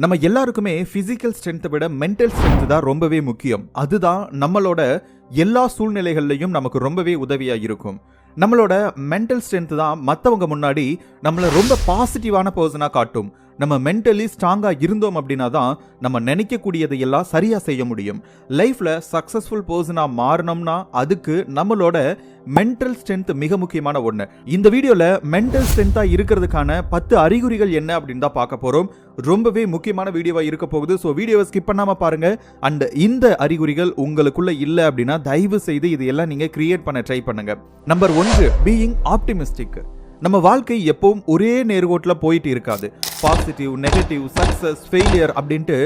நம்ம எல்லாருக்குமே ஃபிசிக்கல் ஸ்ட்ரென்த்தை விட மென்டல் ஸ்ட்ரென்த் தான் ரொம்பவே முக்கியம். அதுதான் நம்மளோட எல்லா சூழ்நிலைகள்லையும் நமக்கு ரொம்பவே உதவியாக இருக்கும். நம்மளோட மென்டல் ஸ்ட்ரென்த் தான் மற்றவங்க முன்னாடி நம்மளை ரொம்ப பாசிட்டிவான பர்சனாக காட்டும். நம்ம மென்டலி ஸ்ட்ராங்காக இருந்தோம் அப்படின்னா தான் நம்ம நினைக்கக்கூடியதை எல்லாம் சரியாக செய்ய முடியும். லைஃப்பில் சக்ஸஸ்ஃபுல் பர்சனாக மாறணும்னா அதுக்கு நம்மளோட மென்டல் ஸ்ட்ரென்த் மிக முக்கியமான ஒன்று இந்த வீடியோவில் மென்டல் ஸ்ட்ரென்த்தாக இருக்கிறதுக்கான பத்து அறிகுறிகள் என்ன அப்படின்னு தான் பார்க்க போகிறோம் ரொம்பவே முக்கியமான வீடியோவாக இருக்க போகுது. ஸோ வீடியோவை ஸ்கிப் பண்ணாமல் பாருங்கள் அண்ட் இந்த அறிகுறிகள் உங்களுக்குள்ளே இல்லை அப்படின்னா தயவு செய்து இது எல்லாம் நீங்கள் கிரியேட் பண்ண ட்ரை பண்ணுங்கள் நம்பர் ஒன்று பீயிங் ஆப்டிமிஸ்டிக் நம்ம வாழ்க்கை எப்பவும் ஒரே நேர்கோட்டில் போயிட்டு இருக்காது. பாசிட்டிவ் நெகட்டிவ் சக்ஸஸ் ஃபெயிலியர் அப்படின்ட்டு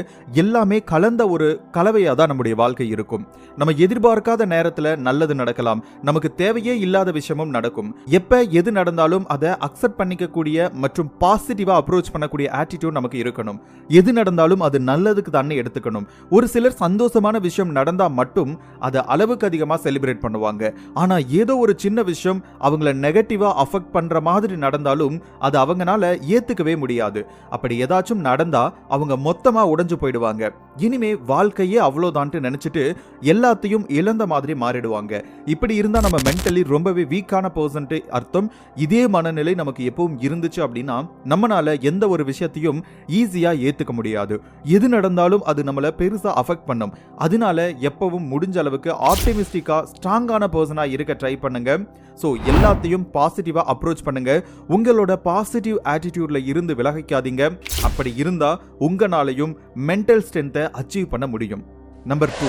எல்லாமே கலந்த ஒரு கலவையாக தான் நம்முடைய வாழ்க்கை இருக்கும். நம்ம எதிர்பார்க்காத நேரத்தில் நல்லது நடக்கலாம். நமக்கு தேவையே இல்லாத விஷயமும் நடக்கும். எப்போ எது நடந்தாலும் அதை அக்செப்ட் பண்ணிக்கக்கூடிய மற்றும் பாசிட்டிவாக அப்ரோச் பண்ணக்கூடிய ஆட்டிடியூட் நமக்கு இருக்கணும். எது நடந்தாலும் அது நல்லதுக்கு தானே எடுத்துக்கணும். ஒரு சிலர் சந்தோஷமான விஷயம் நடந்தால் மட்டும் அதை அளவுக்கு அதிகமாக செலிப்ரேட் பண்ணுவாங்க. ஆனால் ஏதோ ஒரு சின்ன விஷயம் அவங்கள நெகட்டிவாக அஃபெக்ட் பண்ணுற மாதிரி நடந்தாலும் அது அவங்களால ஏற்றுக்கவே முடியாது. அப்படி ஏதாச்சும் நடந்தா அவங்க மொத்தமா உடைஞ்சு போயிடுவாங்க. இனிமே வாழ்க்கையே அவ்வளோதான்ட்டு நினைச்சிட்டு எல்லாத்தையும் இழந்த மாதிரி மாறிடுவாங்க. இப்படி இருந்தா நம்ம மென்டலி ரொம்பவே வீக்கான பர்சன்ட்டு அர்த்தம். இதே மனநிலை நமக்கு எப்பவும் இருந்துச்சு அப்படின்னா நம்மனால எந்த ஒரு விஷயத்தையும் ஈஸியா ஏத்துக்க முடியாது. எது நடந்தாலும் அது நம்மள பெருசா அஃபெக்ட் பண்ணும். அதனால எப்பவும் முடிஞ்ச அளவுக்கு ஆப்டிமிஸ்டிக்கா ஸ்ட்ராங்கான பர்சனா இருக்க ட்ரை பண்ணுங்க. ஸோ எல்லாத்தையும் பாசிட்டிவா அப்ரோச் பண்ணுங்க. உங்களோட பாசிட்டிவ் ஆட்டிடியூட்ல இருந்து விலகிக்க விலகிக்காதீங்க அப்படி இருந்தா உங்களாலையும் மென்டல் ஸ்ட்ரென்த்தை அச்சீவ் பண்ண முடியும். Number two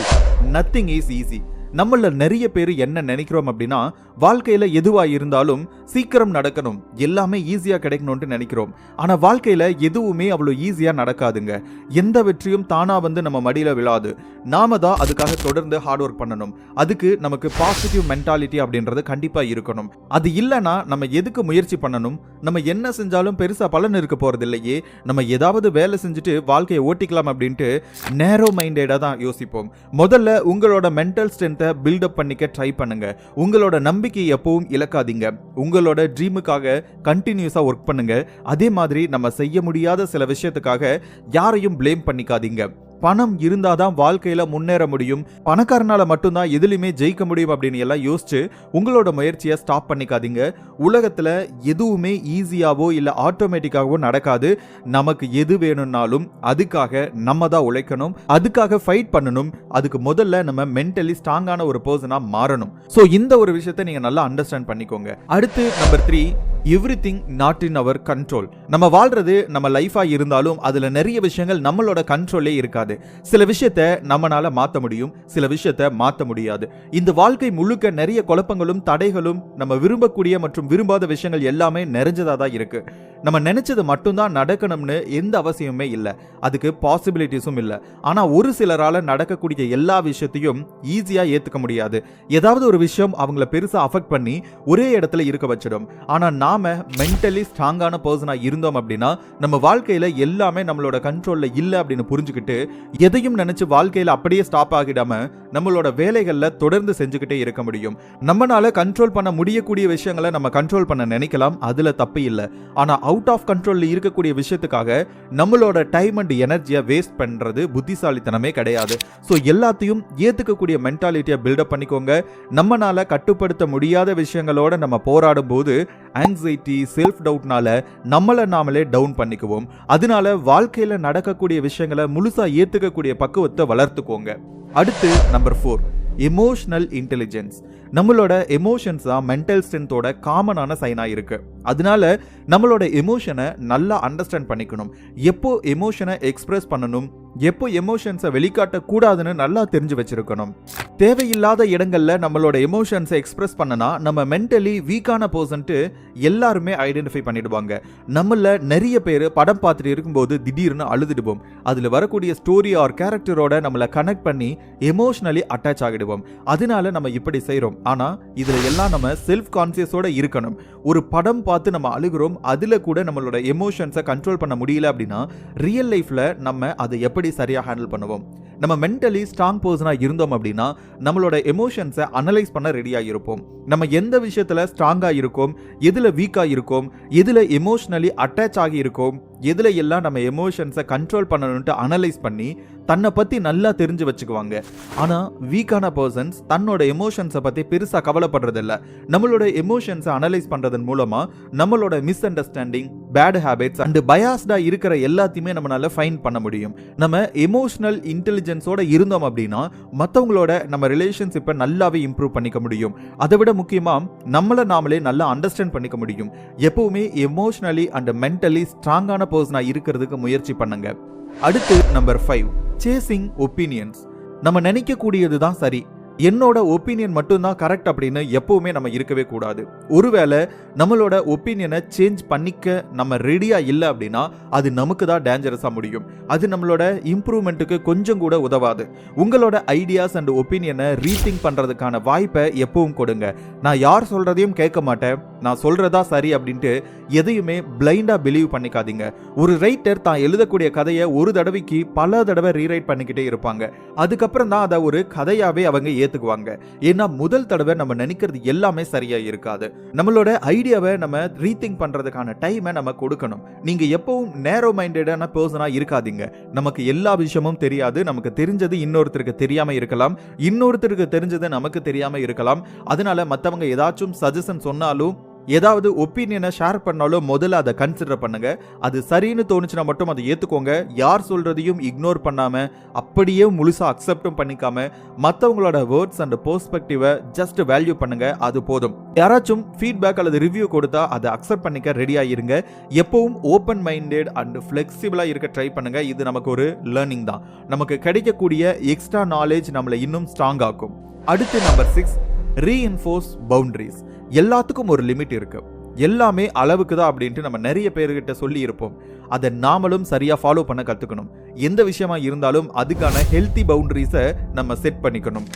nothing is easy நம்மள நிறைய பேர் என்ன நினைக்கிறோம் அப்படின்னா வாழ்க்கையில எதுவா இருந்தாலும் சீக்கிரம் நடக்கணும். எல்லாமே ஈஸியா கிடைக்கணும்னு நினைக்கிறோம். ஆனா வாழ்க்கையில எதுவுமே அவ்வளோ ஈஸியா நடக்காதுங்க. எந்த வெற்றியும் தானா வந்து நம்ம மடியில விழாது. நாம தான் அதுக்காக தொடர்ந்து ஹார்ட் ஒர்க் பண்ணணும். அதுக்கு நமக்கு பாசிட்டிவ் மென்டாலிட்டி அப்படின்றது கண்டிப்பா இருக்கணும். அது இல்லைன்னா நம்ம எதுக்கு முயற்சி பண்ணணும்? நம்ம என்ன செஞ்சாலும் பெருசா பலன் இருக்க போறது இல்லையே நம்ம ஏதாவது வேலை செஞ்சுட்டு வாழ்க்கையை ஓட்டிக்கலாம் அப்படின்ட்டு நேரோ மைண்டடா தான் யோசிப்போம். முதல்ல உங்களோட மென்டல் ஸ்ட்ரென்த்தை பில்டப் பண்ணிக்க ட்ரை பண்ணுங்க. உங்களோட நம்பிக்கையை எப்பவும் இழக்காதீங்க. உங்களோட ட்ரீமுக்காக கண்டினியூஸா ஒர்க் பண்ணுங்க. அதே மாதிரி நம்ம செய்ய முடியாத சில விஷயத்துக்காக யாரையும் ப்ளேம் பண்ணிக்காதீங்க. பணம் இருந்தாதான் வாழ்க்கையில முன்னேற முடியும். பணக்காரனால மட்டும்தான் எதுலையுமே ஜெயிக்க முடியும் அப்படின்னு எல்லாம் யோசிச்சு உங்களோட முயற்சியை ஸ்டாப் பண்ணிக்காதீங்க. உலகத்துல எதுவுமே ஈஸியாவோ இல்ல ஆட்டோமேட்டிக்காகவோ நடக்காது. நமக்கு எது வேணும்னாலும் அதுக்காக நம்ம தான் உழைக்கணும். அதுக்காக ஃபைட் பண்ணணும். அதுக்கு முதல்ல நம்ம மென்டலி ஸ்ட்ராங்கான ஒரு பர்சனா மாறணும். ஸோ இந்த ஒரு விஷயத்தை நீங்க நல்லா அண்டர்ஸ்டாண்ட் பண்ணிக்கோங்க. அடுத்து number three everything not in our control நம்ம வாழ்றது நம்ம லைஃபாக இருந்தாலும் அதில் நிறைய விஷயங்கள் நம்மளோட கண்ட்ரோலே இருக்காது. சில விஷயத்த நம்மளால் மாற்ற முடியும் சில விஷயத்த மாற்ற முடியாது. இந்த வாழ்க்கை முழுக்க நிறைய குழப்பங்களும் தடைகளும் நம்ம விரும்பக்கூடிய மற்றும் விரும்பாத விஷயங்கள் எல்லாமே நிறைஞ்சதாக தான் இருக்குது நம்ம நினச்சது மட்டும்தான் நடக்கணும்னு எந்த அவசியமே இல்லை. அதுக்கு பாசிபிலிட்டிஸும் இல்லை. ஆனால் ஒரு சிலரால் நடக்கக்கூடிய எல்லா விஷயத்தையும் ஈஸியாக ஏற்றுக்க முடியாது. ஏதாவது ஒரு விஷயம் அவங்கள பெருசாக அஃபெக்ட் பண்ணி ஒரே இடத்துல இருக்க வச்சிடும். நான் நாம மென்டலி ஸ்ட்ராங்கான பர்சனாக இருந்தோம் அப்படின்னா நம்ம வாழ்க்கையில் எல்லாமே நம்மளோட கண்ட்ரோலில் இல்லை அப்படின்னு புரிஞ்சுக்கிட்டு எதையும் நினச்சி வாழ்க்கையில் அப்படியே ஸ்டாப் ஆகிடாம நம்மளோட வேலைகளில் தொடர்ந்து செஞ்சுக்கிட்டே இருக்க முடியும். நம்மளால கண்ட்ரோல் பண்ண முடியக்கூடிய விஷயங்களை நம்ம கண்ட்ரோல் பண்ண நினைக்கலாம். அதில் தப்பு இல்லை. ஆனால் அவுட் ஆஃப் கண்ட்ரோலில் இருக்கக்கூடிய விஷயத்துக்காக நம்மளோட டைம் அண்ட் எனர்ஜியை வேஸ்ட் பண்ணுறது புத்திசாலித்தனமே கிடையாது. ஸோ எல்லாத்தையும் ஏற்றுக்கக்கூடிய மென்டாலிட்டியை பில்டப் பண்ணிக்கோங்க. நம்மளால் கட்டுப்படுத்த முடியாத விஷயங்களோட நம்ம போராடும் போது ஆங்ஸைட்டி செல்ஃப் டவுட்னால நம்மளை நாமளே டவுன் பண்ணிக்குவோம். அதனால வாழ்க்கையில் நடக்கக்கூடிய விஷயங்களை முழுசாக ஏற்றுக்கக்கூடிய பக்குவத்தை வளர்த்துக்கோங்க. அடுத்து நம்பர் ஃபோர் எமோஷனல் இன்டெலிஜென்ஸ் நம்மளோட எமோஷன்ஸ் தான் மென்டல் ஸ்ட்ரென்த்தோட காமனான சைனாக இருக்கு. அதனால நம்மளோட எமோஷனை நல்லா அண்டர்ஸ்டாண்ட் பண்ணிக்கணும். எப்போ எமோஷனை எக்ஸ்பிரஸ் பண்ணணும்? எப்போ எமோஷன்ஸை வெளிக்காட்டக்கூடாதுன்னு நல்லா தெரிஞ்சு வச்சிருக்கணும். தேவையில்லாத இடங்கள்ல நம்மளோட எமோஷன்ஸை எக்ஸ்பிரஸ் பண்ணனா நம்ம மென்டலி வீக்கான பர்சன்ட்டு எல்லாருமே ஐடென்டிஃபை பண்ணிடுவாங்க. நம்மள நிறைய பேர் படம் பார்த்துட்டு இருக்கும்போது திடீர்னு அழுதுடுவோம். அதில் வரக்கூடிய ஸ்டோரி ஆர் கேரக்டரோட நம்மளை கனெக்ட் பண்ணி எமோஷனலி அட்டாச் ஆகிடுவோம். அதனால நம்ம இப்படி செய்கிறோம் ஆனால் இதில் எல்லாம் நம்ம செல்ஃப் கான்சியஸோட இருக்கணும். ஒரு படம் பார்த்து நம்ம அழுகிறோம் அதில் கூட நம்மளோட எமோஷன்ஸை கண்ட்ரோல் பண்ண முடியல அப்படின்னா ரியல் லைஃப்பில் நம்ம அதை எப்படி சரியாக ஹேண்டில் பண்ணுவோம்? நம்ம மென்டலி ஸ்ட்ராங் பர்சனாக இருந்தோம் அப்படின்னா நம்மளோட எமோஷன்ஸை அனலைஸ் பண்ண ரெடியாக இருப்போம். நம்ம எந்த விஷயத்தில் ஸ்ட்ராங்காக இருக்கோம் எதில் வீக்காக இருக்கோம் எதில் எமோஷ்னலி அட்டாச் ஆகி இருக்கோம் எதில் எல்லாம் நம்ம எமோஷன்ஸை கண்ட்ரோல் பண்ணணும்ட்டு அனலைஸ் பண்ணி தன்னை பற்றி நல்லா தெரிஞ்சு வச்சுக்குவாங்க. ஆனால் வீக்கான பர்சன்ஸ் தன்னோட எமோஷன்ஸை பற்றி பெருசாக கவலைப்படுறதில்ல. நம்மளோட எமோஷன்ஸை அனலைஸ் பண்ணுறதன் மூலமாக நம்மளோட misunderstanding bad habits and பயாஸ்டாக இருக்கிற எல்லாத்தையுமே நம்மளால ஃபைன் பண்ண முடியும். நம்ம எமோஷனல் இன்டெலிஜென்ஸோட இருந்தோம் அப்படின்னா மற்றவங்களோட நம்ம ரிலேஷன்ஷிப்பை நல்லாவே இம்ப்ரூவ் பண்ணிக்க முடியும். அதை விட முக்கியமாக நம்மளை நாமளே நல்லா அண்டர்ஸ்டாண்ட் பண்ணிக்க முடியும். எப்பவுமே எமோஷனலி அண்ட் மென்டலி ஸ்ட்ராங்கான பர்சனா இருக்கிறதுக்கு முயற்சி பண்ணுங்க. அடுத்து நம்பர் ஃபைவ் சேசிங் ஒப்பீனியன்ஸ் நம்ம நினைக்கக்கூடியது தான் சரி. என்னோட ஒப்பீனியன் மட்டும்தான் கரெக்ட் அப்படின்னு எப்பவுமே நம்ம இருக்கவே கூடாது. ஒருவேளை நம்மளோட ஒப்பீனியனை சேஞ்ச் பண்ணிக்க நம்ம ரெடியா இல்லை அப்படின்னா அது நமக்கு தான் டேஞ்சரஸாக முடியும். அது நம்மளோட இம்ப்ரூவ்மெண்ட்டுக்கு கொஞ்சம் கூட உதவாது. உங்களோட ஐடியாஸ் அண்ட் ஒப்பீனியனை ரீதிங்க் பண்றதுக்கான வாய்ப்பை எப்பவும் கொடுங்க. நான் யார் சொல்றதையும் கேட்க மாட்டேன். நான் சொல்றதா சரி அப்படின்ட்டு எதையுமே பிளைண்டா பிலீவ் பண்ணிக்காதீங்க. ஒரு ரைட்டர் தான் எழுதக்கூடிய கதையை ஒரு தடவைக்கு பல தடவை ரீரைட் பண்ணிக்கிட்டே இருப்பாங்க. அதுக்கப்புறம் தான் அதை ஒரு கதையாவே அவங்க ஏத்துக்குவாங்க. ஏன்னா முதல் தடவை நம்ம நினைக்கிறது எல்லாமே சரியா இருக்காது. நம்மளோட ஐடியாவை நம்ம ரீதிங்க் பண்றதுக்கான டைமை நம்ம கொடுக்கணும். நீங்க எப்பவும் நேரோ மைண்டடான பர்சனா இருக்காதீங்க. நமக்கு எல்லா விஷயமும் தெரியாது. நமக்கு தெரிஞ்சது இன்னொருத்தருக்கு தெரியாம இருக்கலாம். இன்னொருத்தருக்கு தெரிஞ்சது நமக்கு தெரியாம இருக்கலாம். அதனால மத்தவங்க ஏதாச்சும் சஜஷன் சொன்னாலும் ஏதாவது ஒப்பீனியனை ஷேர் பண்ணாலும் முதல்ல அதை கன்சிடர் பண்ணுங்க. அது சரின்னு தோணுச்சுன்னா மட்டும் அதை ஏற்றுக்கோங்க யார் சொல்றதையும் இக்னோர் பண்ணாம அப்படியே முழுசாக அக்செப்டும் பண்ணிக்காம மற்றவங்களோட வேர்ட்ஸ் அண்ட் பெர்ஸ்பெக்டிவை ஜஸ்ட் வேல்யூ பண்ணுங்க. அது போதும். யாராச்சும் ஃபீட்பேக் அல்லது ரிவ்யூ கொடுத்தா அதை அக்செப்ட் பண்ணிக்க ரெடியா இருங்க எப்பவும் ஓப்பன் மைண்டட் அண்ட் ஃப்ளெக்சிபிளாக இருக்க ட்ரை பண்ணுங்க. இது நமக்கு ஒரு லேர்னிங் தான். நமக்கு கிடைக்கக்கூடிய எக்ஸ்ட்ரா நாலேஜ் நம்மளை இன்னும் ஸ்ட்ராங் ஆக்கும். அடுத்து நம்பர் சிக்ஸ் ரீஇன்ஃபோர்ஸ் பவுண்ட்ரிஸ் எல்லாத்துக்கும் ஒரு லிமிட் இருக்கு. எல்லாமே அளவுக்கு தான் அப்படின்ட்டு நம்ம நிறைய பேர்கிட்ட சொல்லி இருப்போம் அதை நாமளும் சரியாக ஃபாலோ பண்ண கற்றுக்கணும் எந்த விஷயமா இருந்தாலும் அதுக்கான ஹெல்த்தி பவுண்டரிஸை நம்ம செட் பண்ணிக்கணும்.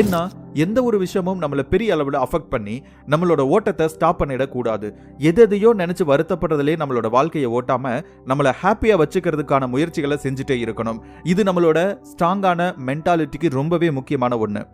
ஏன்னா எந்த ஒரு விஷயமும் நம்மளை பெரிய அளவில் அஃபெக்ட் பண்ணி நம்மளோட ஓட்டத்தை ஸ்டாப் பண்ணிடக்கூடாது. எது எதையோ நினச்சி வருத்தப்படுறதுலே நம்மளோட வாழ்க்கையை ஓட்டாமல் நம்மளை ஹாப்பியாக வச்சுக்கிறதுக்கான முயற்சிகளை செஞ்சுட்டே இருக்கணும். இது நம்மளோட ஸ்ட்ராங்கான மென்டாலிட்டிக்கு ரொம்பவே முக்கியமான ஒன்று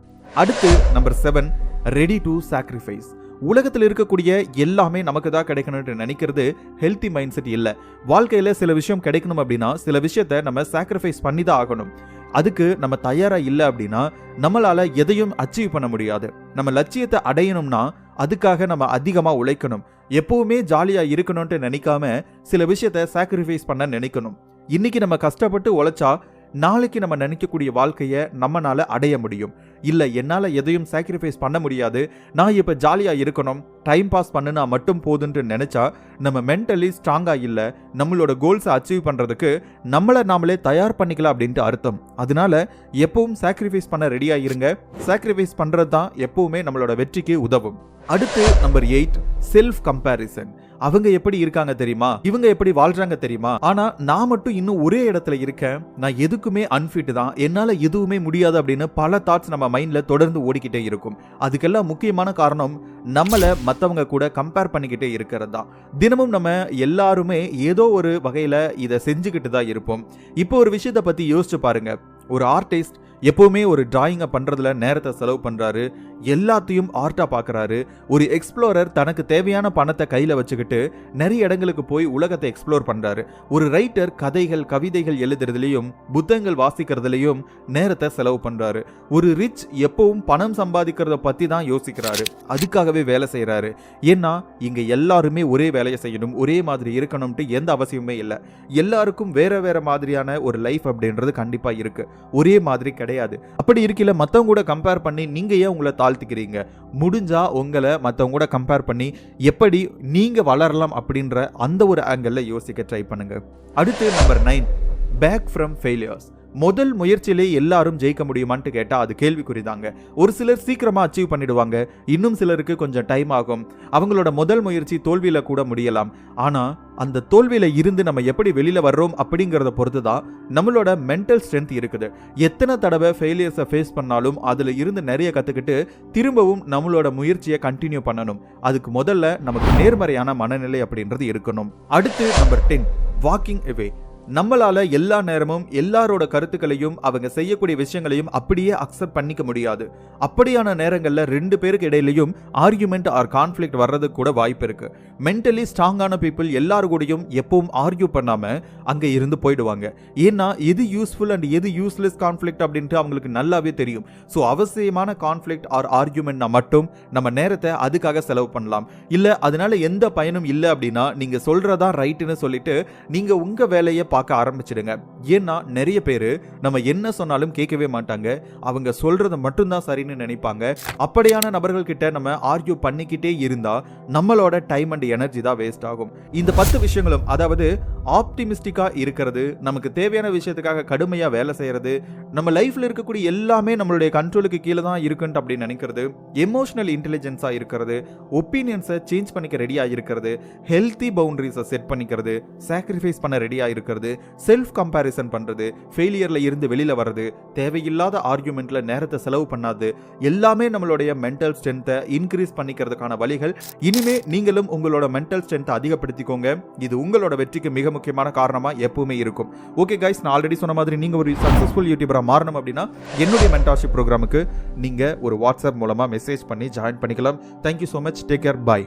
அடுத்து number seven ready to sacrifice உலகத்தில் இருக்கக்கூடிய எல்லாமே நமக்கு தான் கிடைக்கணும்னு நினைக்கிறது ஹெல்த்தி மைண்ட் செட் இல்லை. வாழ்க்கையில் சில விஷயம் கிடைக்கணும் அப்படின்னா சில விஷயத்த நம்ம சாக்ரிஃபைஸ் பண்ணி தான் ஆகணும். அதுக்கு நம்ம தயாரா இல்லை அப்படின்னா நம்மளால எதையும் அச்சீவ் பண்ண முடியாது. நம்ம லட்சியத்தை அடையணும்னா அதுக்காக நம்ம அதிகமா உழைக்கணும். எப்பவுமே ஜாலியா இருக்கணும்ட்டு நினைக்காம சில விஷயத்த சாக்ரிஃபைஸ் பண்ண நினைக்கணும். இன்னைக்கு நம்ம கஷ்டப்பட்டு உழைச்சா நாளைக்கு நம்ம நினைக்கக்கூடிய வாழ்க்கையை நம்மனால அடைய முடியும். இல்ல என்னால எதையும் சாக்ரிஃபைஸ் பண்ண முடியாது. நான் இப்ப ஜாலியா இருக்கணும். டைம் பாஸ் பண்ணுனா மட்டும் போதுன்ட்டு நினைச்சா நம்ம மென்டலி ஸ்ட்ராங்கா இல்ல. நம்மளோட கோல்ஸை அச்சீவ் பண்றதுக்கு நம்மளை நாமளே தயார் பண்ணிக்கலாம் அப்படின்ட்டு அர்த்தம். அதனால எப்பவும் சாக்ரிஃபைஸ் பண்ண ரெடியா இருங்க. சாக்ரிஃபைஸ் பண்றது தான் எப்பவுமே நம்மளோட வெற்றிக்கு உதவும். அடுத்து நம்பர் எயிட் செல்ஃப் கம்பேரிசன் அவங்க எப்படி இருக்காங்க தெரியுமா? இவங்க எப்படி வாழ்றாங்க தெரியுமா? ஆனா நான் மட்டும் இன்னும் ஒரே இடத்துல இருக்கேன். நான் எதுக்குமே அன்ஃபிட் தான். என்னால எதுவுமே முடியாது அப்படின்னு பல தாட்ஸ் நம்ம மைண்ட்ல தொடர்ந்து ஓடிக்கிட்டே இருக்கும். அதுக்கெல்லாம் முக்கியமான காரணம் நம்மளை மத்தவங்க கூட கம்பேர் பண்ணிக்கிட்டே இருக்கிறது தான். தினமும் நம்ம எல்லாருமே ஏதோ ஒரு வகையில இதை செஞ்சுக்கிட்டு தான் இருப்போம். இப்போ ஒரு விஷயத்தை பத்தி யோசிச்சு பாருங்க. ஒரு ஆர்டிஸ்ட் எப்போவுமே ஒரு டிராயிங்கை பண்ணுறதுல நேரத்தை செலவு பண்ணுறாரு எல்லாத்தையும் ஆர்ட்டாக பார்க்கறாரு ஒரு எக்ஸ்ப்ளோரர் தனக்கு தேவையான பணத்தை கையில் வச்சுக்கிட்டு நிறைய இடங்களுக்கு போய் உலகத்தை எக்ஸ்ப்ளோர் பண்ணுறாரு ஒரு ரைட்டர் கதைகள் கவிதைகள் எழுதுறதுலையும் புத்தகங்கள் வாசிக்கிறதுலையும் நேரத்தை செலவு பண்ணுறாரு ஒரு ரிச் எப்பவும் பணம் சம்பாதிக்கிறத பற்றி தான் யோசிக்கிறாரு. அதுக்காகவே வேலை செய்கிறாரு ஏன்னா இங்கே எல்லாருமே ஒரே வேலையை செய்யணும் ஒரே மாதிரி இருக்கணும்ட்டு எந்த அவசியமே இல்லை. எல்லாருக்கும் வேற வேற மாதிரியான ஒரு லைஃப் அப்படின்றது கண்டிப்பாக இருக்குது ஒரே மாதிரி கிடையாது. அப்படி இருக்கல மத்தவங்க கூட கம்பேர் பண்ணி நீங்க ஏன் உங்களை தாழ்த்திக்கிறீங்க? முடிஞ்சா உங்களை மத்தவங்க கூட கம்பேர் பண்ணி எப்படி நீங்க வளரலாம் அப்படின்ற அந்த ஒரு ஆங்கிளில் யோசிக்க ட்ரை பண்ணுங்க. அடுத்து number nine back from failures முதல் முயற்சியிலே எல்லாரும் ஜெயிக்க முடியுமான்ட்டு கேட்டால் அது கேள்விக்குறிதாங்க. ஒரு சிலர் சீக்கிரமாக அச்சீவ் பண்ணிடுவாங்க. இன்னும் சிலருக்கு கொஞ்சம் டைம் ஆகும். அவங்களோட முதல் முயற்சி தோல்வியில் கூட முடியலாம். ஆனால் அந்த தோல்வியில் இருந்து நம்ம எப்படி வெளியில் வர்றோம் அப்படிங்கிறத பொறுத்து தான் நம்மளோட மென்டல் ஸ்ட்ரென்த் இருக்குது. எத்தனை தடவை ஃபெயிலியர்ஸை ஃபேஸ் பண்ணாலும் அதில் இருந்து நிறைய கற்றுக்கிட்டு திரும்பவும் நம்மளோட முயற்சியை கண்டினியூ பண்ணணும். அதுக்கு முதல்ல நமக்கு நேர்மறையான மனநிலை அப்படின்றது இருக்கணும். அடுத்து நம்பர் டென் வாக்கிங் எவே நம்மளால எல்லா நேரமும் எல்லாரோட கருத்துக்களையும் அவங்க செய்யக்கூடிய விஷயங்களையும் அப்படியே அக்செப்ட் பண்ணிக்க முடியாது. அப்படியான நேரங்களில் ரெண்டு பேருக்கு இடையிலையும் ஆர்கியூமெண்ட் ஆர் கான்ஃப்ளிக்ட் வர்றதுக்கு கூட வாய்ப்பு இருக்கு. மென்டலி ஸ்ட்ராங்கான பீப்புள் எல்லாரு கூடயும் எப்பவும் ஆர்கியூ பண்ணாம அங்க இருந்து போயிடுவாங்க. ஏன்னா எது யூஸ்ஃபுல் அண்ட் எது யூஸ்லெஸ் கான்ஃப்ளிக்ட் அப்படின்ட்டு அவங்களுக்கு நல்லாவே தெரியும். ஸோ அவசியமான கான்ஃப்ளிக்ட் ஆர் ஆர்கியூமெண்ட்னா மட்டும் நம்ம நேரத்தை அதுக்காக செலவு பண்ணலாம். இல்லை அதனால எந்த பயனும் இல்லை அப்படின்னா நீங்க சொல்றதா ரைட்டுன்னு சொல்லிட்டு நீங்க உங்க வேலையை பார்க்க ஆரம்பிச்சிடுங்க. ஏன்னா நிறைய பேர் நம்ம என்ன சொன்னாலும் கேட்கவே மாட்டாங்க. அவங்க சொல்றது மட்டும்தான் சரின்னு நினைப்பாங்க. அப்படியான நபர்கள்கிட்ட நம்ம ஆர்கியூ பண்ணிக்கிட்டே இருந்தா நம்மளோட டைம் அண்ட் எனர்ஜி தான் வேஸ்ட் ஆகும். இந்த பத்து விஷயங்களும் அதாவது ஆப்டிமிஸ்டிக்காக இருக்கிறது நமக்கு தேவையான விஷயத்துக்காக கடுமையாக வேலை செய்கிறது நம்ம லைஃப்பில் இருக்கக்கூடிய எல்லாமே நம்மளுடைய கண்ட்ரோலுக்கு கீழே தான் இருக்குன்ட்டு அப்படின்னு நினைக்கிறது எமோஷனல் இன்டெலிஜென்ஸாக இருக்கிறது ஒப்பீனியன்ஸை சேஞ்ச் பண்ணிக்க ரெடியாக இருக்கிறது ஹெல்த்தி பவுண்டரிஸை செட் பண்ணிக்கிறது சாக்ரிஃபைஸ் பண்ண ரெடியாக இருக்கிறது செல்ஃப் கம்பேரிசன் பண்ணுறது ஃபெயிலியரில் இருந்து வெளியில் வர்றது தேவையில்லாத ஆர்குமெண்ட்ல நேரத்தை செலவு பண்ணாது எல்லாமே நம்மளுடைய மென்டல் ஸ்ட்ரென்த்தை இன்க்ரீஸ் பண்ணிக்கிறதுக்கான வழிகள். இனிமே நீங்களும் உங்களோட மென்டல் ஸ்ட்ரென்த்தை அதிகப்படுத்திக்கோங்க. இது உங்களோட வெற்றிக்கு மிக முக்கியமான காரணமா எப்பவுமே இருக்கும். ஓகே கைஸ் நான் ஆல்ரெடி சொன்ன மாதிரி நீங்க ஒரு சக்சஸ்ஃபுல் யூடியூபரா மாறணும் அப்படின்னா என்னுடைய மென்டார்ஷிப் ப்ரோக்ராமுக்கு நீங்க ஒரு வாட்ஸ்அப் மூலமா மெசேஜ் பண்ணி ஜாயின் பண்ணிக்கலாம். Thank you so much take care bye